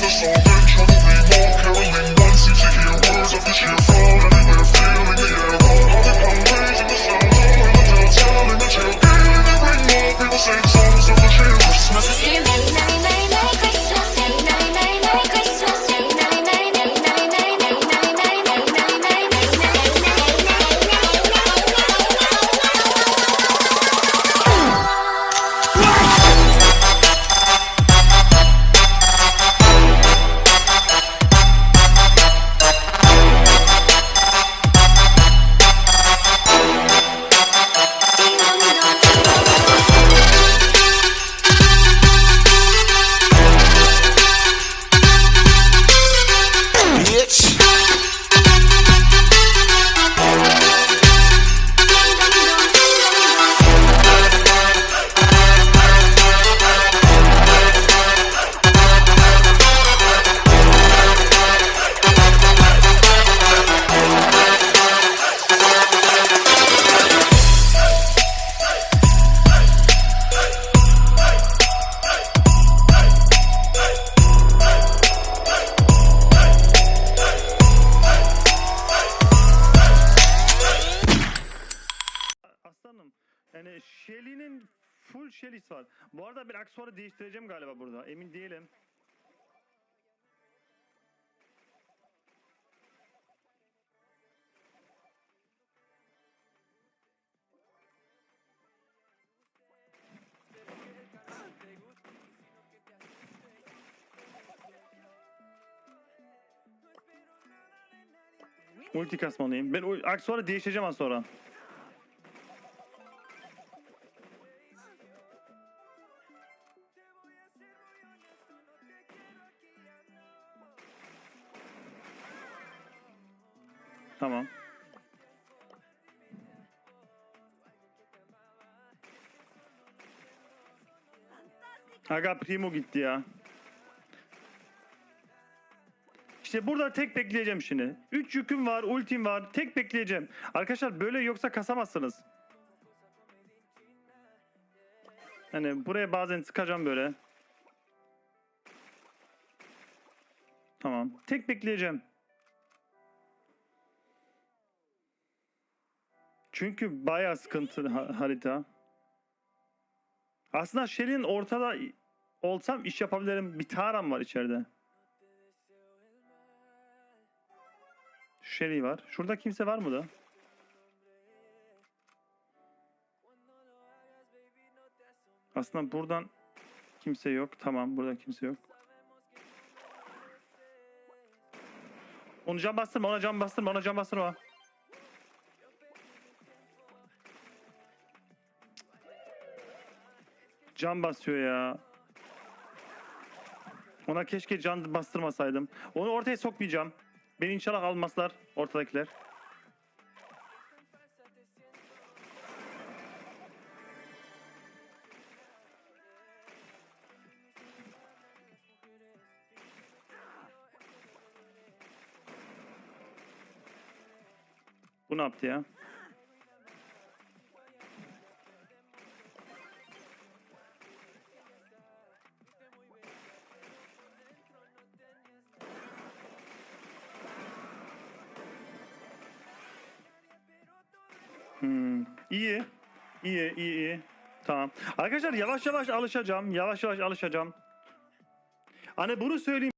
Cause it's all. Shelly'nin full Shelly'si var. Bu arada bir aksesuarı değiştireceğim galiba burada. Emin değilim. Ulti kasmalıyım. Ben aksesuarı değiştireceğim az sonra. Tamam. Aga Primo gitti ya. İşte burada tek bekleyeceğim şimdi. 3 yüküm var, ultim var. Tek bekleyeceğim. Arkadaşlar böyle yoksa kasamazsınız. Hani buraya bazen sıkacağım böyle. Tamam. Tek bekleyeceğim. Çünkü bayağı sıkıntı ha- harita. Aslında Shelly'nin ortada olsam iş yapabilirim. Bir taram var içeride. Shelly var. Şurada kimse var mı da? Aslında buradan kimse yok. Tamam burada kimse yok. Onu cam bastırma, ona cam bastırma, ona cam bastırma. Cam basıyor ya. Ona keşke can bastırmasaydım. Onu ortaya sokmayacağım. Beni inşallah almazlar ortadakiler. Bu ne yaptı ya? Hmm, iyi. İyi, iyi, iyi. Tamam. Arkadaşlar yavaş yavaş alışacağım. Yavaş yavaş alışacağım. Hani bunu söyleyeyim.